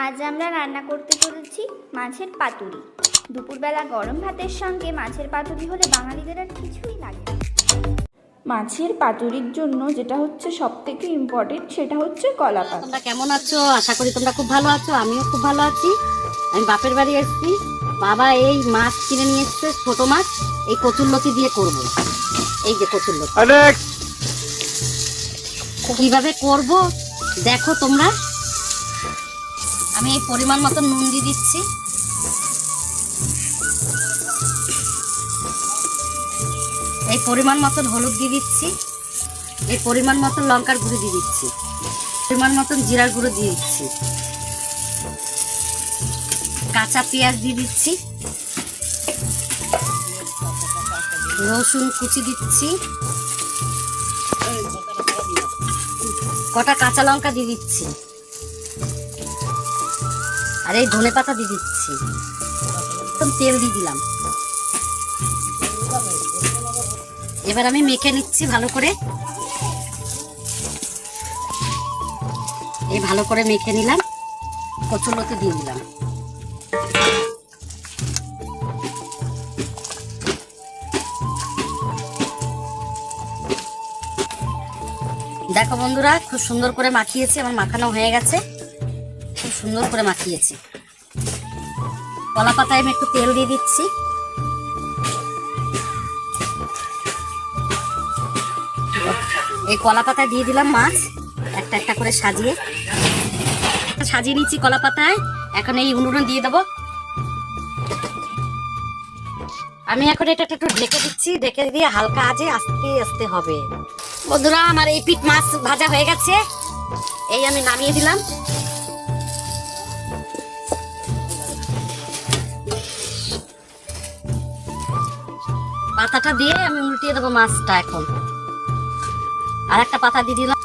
আজ আমরা রান্না করতে চলেছি মাছের পাতুরি। দুপুরবেলা গরম ভাতের সঙ্গে মাছের পাতুরি হলে বাঙালিদের আর কিছুই লাগে মাছের পাতুরির জন্য যেটা হচ্ছে সব থেকে ইম্পর্টেন্ট সেটা হচ্ছে কলা পাতা তোমরা কেমন আছো? আশা করি তোমরা খুব ভালো আছো আমিও খুব ভালো আছি। আমি বাপের বাড়ি এসেছি। বাবা এই মাছ কিনে নিয়ে এসছে ছোট মাছ এই কচুরলতি দিয়ে করব। এই যে কচুরলতি। কীভাবে করব? দেখো তোমরা। আমি এই পরিমাণ মতো নুন দিয়ে দিচ্ছি। এই পরিমাণ মতন হলুদ দিয়ে দিচ্ছি। এই পরিমাণ মতন লঙ্কার গুঁড়ো দিয়ে দিচ্ছি। পরিমাণ মতন জিরার গুঁড়ো দিয়ে দিচ্ছি। কাঁচা পেঁয়াজ দিয়ে দিচ্ছি। রসুন কুচি দিচ্ছি। কটা কাঁচা লঙ্কা দিয়ে দিচ্ছি। আর এই ধনে পাতা দিয়ে দিচ্ছি। একদম তেল দিয়ে দিলাম। এবার আমি মেখে নিচ্ছি ভালো করে। এই ভালো করে মেখে নিলাম। কচুরলতি দিয়ে দিলাম। দেখো বন্ধুরা, খুব সুন্দর করে মাখিয়েছি, আমার মাখানো হয়ে গেছে। সুন্দর করে মাখিয়েছি। কলা পাতায় আমি একটু তেল দিয়ে দিচ্ছি। এই কলা পাতায় দিয়ে দিলাম মাছ। একটা একটা করে সাজিয়ে। সাজিয়ে নিচ্ছি কলা পাতায় এখন এই উনুন দিয়ে দেবো। আমি এখন এটা একটু ঢেকে দিচ্ছি। ঢেকে দিয়ে হালকা আজে আস্তে আস্তে হবে। বন্ধুরা, আমার এই পিঠ মাছ ভাজা হয়ে গেছে। এই আমি নামিয়ে দিলাম। পাতাটা দিয়ে আমি উল্টিয়ে দেবো মাছটা এখন। আর একটা পাতা দিয়ে দিলাম।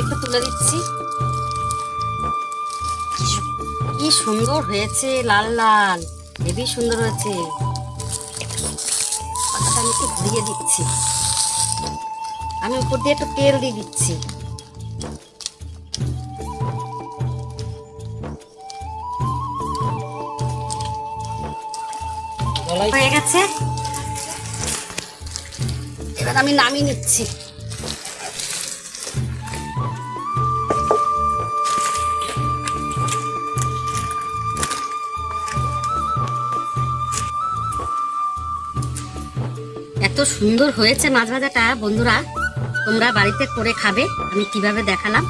একটু তুলে দিচ্ছি। কি সুন্দর হয়েছে, লাল লাল। হেবি সুন্দর হয়েছে। পাতাটা আমি একটু ঘুরিয়ে দিচ্ছি। আমি উপর দিয়ে একটু তেল দিয়ে দিচ্ছি। হয়ে গেছে। এবার আমি নামিয়ে নিচ্ছি। এত সুন্দর হয়েছে মাছ ভাজাটা, বন্ধুরা। তোমরা বাড়িতে করে খাবে, আমি কীভাবে দেখালাম।